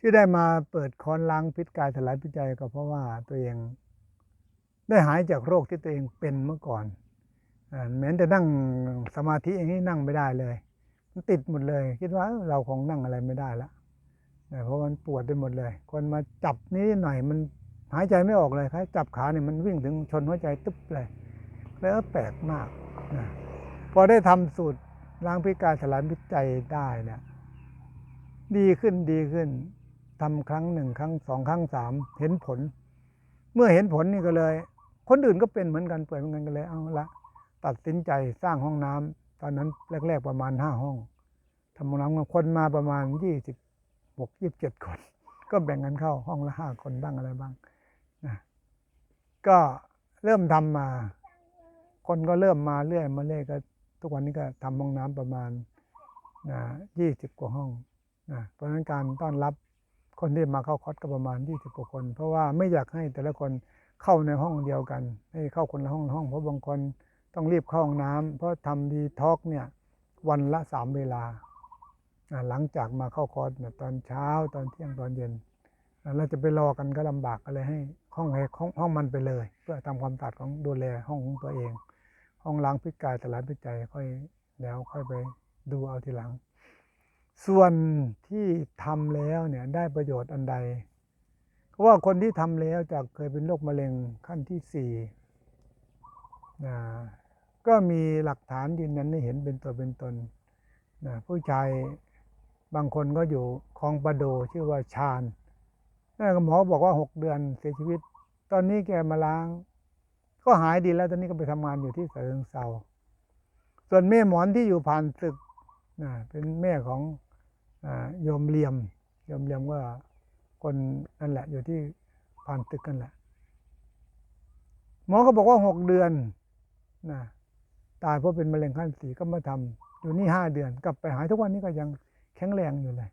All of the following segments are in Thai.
ที่ได้มาเปิดคอนล้างพิษกายสลายพิษใจก็เพราะว่าตัวเอง ได้หายจากโรคที่ตัวเองเป็นเมื่อก่อนอ่าแม้แต่นั่งสมาธิอย่างนี้นั่งไม่ได้เลย มันติดหมดเลย คิดว่าเอ้าเราคงนั่งอะไรไม่ได้ละเพราะมันปวดไปหมดเลย คนมาจับนี้หน่อยมันหายใจไม่ออกเลยครับจับขาเนี่ยมันวิ่งถึงชนหัวใจตึ๊บเลย แล้วแปลกมากนะพอได้ทำสูตรล้างพิษกายสลายพิษใจได้เนี่ยดีขึ้นดีขึ้น ทำครั้งหนึ่งครั้งสองครั้งสามเห็นผล เมื่อเห็นผลนี่ก็เลย คนอื่นก็เป็นเหมือนกันเปิดเหมือนกันก็เลยเอาละตัดสินใจสร้างห้องน้ำตอนนั้นแรก ๆประมาณห้าห้องทำห้องน้ำคนมาประมาณยี่สิบหกยี่สิบเจ็ดคน ก็แบ่งกันเข้าห้องละห้าคนบ้างอะไรบ้างนะก็เริ่มทำมา คนก็เริ่มมาเรื่อยมาเรื่อยก็ ทุกวันนี้ก็ทำห้องน้ำประมาณยี่สิบกว่าห้องนะเพราะฉะนั้นการต้อนรับ คนที่มาเข้าคอร์สก็ประมาณยี่สิบกว่าคน เพราะว่าไม่อยากให้แต่ละคนเข้าในห้องเดียวกัน ให้เข้าคนละห้องห้อง เพราะบางคนต้องรีบเข้าห้องน้ำเพราะทำดีท็อกเนี่ยวันละสามเวลา หลังจากมาเข้าคอร์สตอนเช้าตอนเที่ยงตอนเย็น เราจะไปรอกันก็ลำบากก็เลยให้ห้องให้ห้องห้องมันไปเลย เพื่อทำความสะอาดของดูแลห้องของตัวเอง ห้องล้างพิกายแต่ละพิษใจค่อยแล้วค่อยไปดูเอาทีหลัง ส่วนที่ทำแล้วเนี่ยได้ประโยชน์อันใดเพราะว่าคนที่ทำแล้วจากเคยเป็นโรคมะเร็งขั้นที่สี่นะก็มีหลักฐานยืนยันให้เห็นเป็นตัวเป็นตนนะผู้ชายบางคนก็อยู่คลองประโดชื่อว่าชาญนั่นก็หมอบอกว่าหกเดือนเสียชีวิต ตอนนี้แกมาล้าง ก็หายดีแล้วตอนนี้ก็ไปทำงานอยู่ที่เสริงเซาส่วนแม่หมอนที่อยู่ผ่านศึกนะเป็นแม่ของ โยมเหลียมโยมเหลียมก็คนนั่นแหละอยู่ที่ผ่านตึกกันแหละ หมอก็บอกว่าหกเดือนนะตายเพราะเป็นมะเร็งขั้นสี่ก็มาทำอยู่นี่ห้าเดือน กลับไปหายทุกวันนี้ก็ยังแข็งแรงอยู่เลย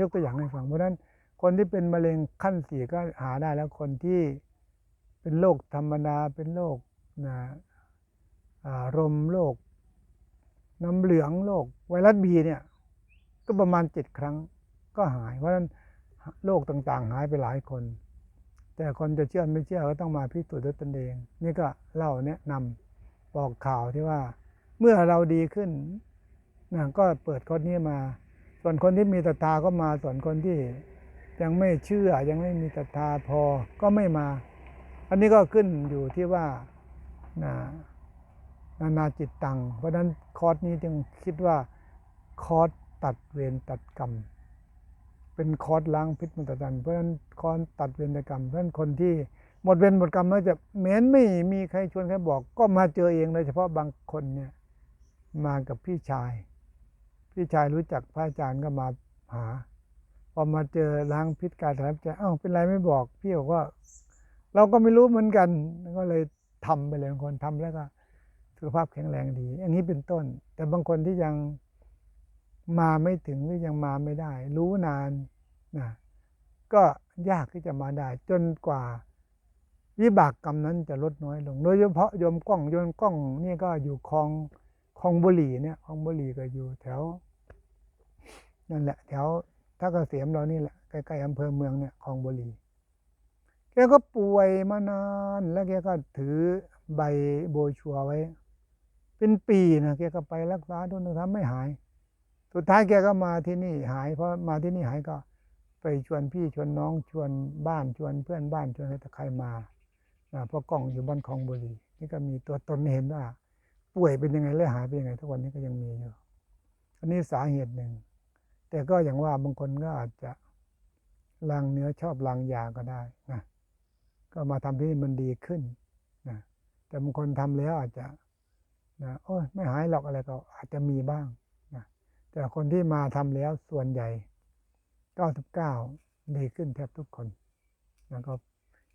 ยกตัวอย่างให้ฟังเพราะนั้นคนที่เป็นมะเร็งขั้นสี่ก็หาได้แล้วคนที่เป็นโรคธรรมดาเป็นโรคนะรมโรคน้ำเหลืองโรคไวรัสบีเนี่ย ก็ประมาณเจ็ดครั้งก็หาย เพราะฉะนั้นโรคต่างๆ หายไปหลายคน แต่คนจะเชื่อไม่เชื่อก็ต้องมาพิสูจน์ด้วยตนเอง นี่ก็เล่าแนะนำบอกข่าวที่ว่า เมื่อเราดีขึ้นนะก็เปิดคนนี้มา ส่วนคนที่มีศรัทธาก็มา ส่วนคนที่ยังไม่เชื่อยังไม่มีศรัทธาพอก็ไม่มา อันนี้ก็ขึ้นอยู่ที่ว่านะนานาจิตตัง เพราะฉะนั้นคอร์สนี้จึงคิดว่าคอร์ส ตัดเวรตัดกรรม เป็นคอร์สล้างพิษมุตตัน เพราะฉะนั้นคอร์สตัดเวรตัดกรรม เพราะฉะนั้นคนที่หมดเวรหมดกรรมแล้วจะเหม็นไม่มีใครชวนใครบอก ก็มาเจอเองโดยเฉพาะบางคนเนี่ยมากับพี่ชาย พี่ชายรู้จักพระอาจารย์ก็มาหา พอมาเจอล้างพิษกายสลายใจเอ้าเป็นไรไม่บอก พี่บอกว่า เราก็ไม่รู้เหมือนกันก็เลยทำไปเลยบางคนทำแล้วก็สุขภาพแข็งแรงดีอย่างนี้เป็นต้น แต่บางคนที่ยัง มาไม่ถึงหรือยังมาไม่ได้ รู้นานนะก็ยากที่จะมาได้ จนกว่าวิบากกรรมนั้นจะลดน้อยลง โดยเฉพาะโยมกล้องโยมกล้องนี่ก็อยู่คลองคลองบุรีเนี่ยคลองบุรีก็อยู่แถวนั่นแหละแถวท่าเกษมเรานี่แหละใกล้ๆอำเภอเมืองเนี่ยคลองบุรีแกก็ป่วยมานานแล้วแกก็ถือใบโบชัวไว้ เป็นปีนะแกก็ไปรักษาทุนทำไม่หาย สุดท้ายแกก็มาที่นี่หายเพราะมาที่นี่หายก็ไปชวนพี่ชวนน้องชวนบ้านชวนเพื่อนบ้านชวนใครมาเพราะกล้องอยู่บ้านคลองบุรีนี่ก็มีตัวตนเห็นว่า ป่วยเป็นยังไงและหายเป็นยังไงทุกวันนี้ก็ยังมีอยู่อันนี้สาเหตุหนึ่ง แต่ก็อย่างว่าบางคนก็อาจจะลังเนื้อชอบลังยาก็ได้นะก็มาทำที่มันดีขึ้นนะแต่บางคนทำแล้วอาจจะนะโอ้ยไม่หายหรอกอะไรก็อาจจะมีบ้าง แต่คนที่มาทำแล้วส่วนใหญ่ 99 ดีขึ้นแทบทุกคนนะครับ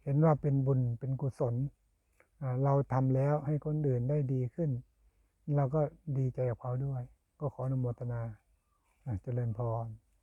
เห็นว่าเป็นบุญเป็นกุศล เราทำแล้วให้คนอื่นได้ดีขึ้น เราก็ดีใจกับเขาด้วย ก็ขออนุโมทนาอ่าเจริญพร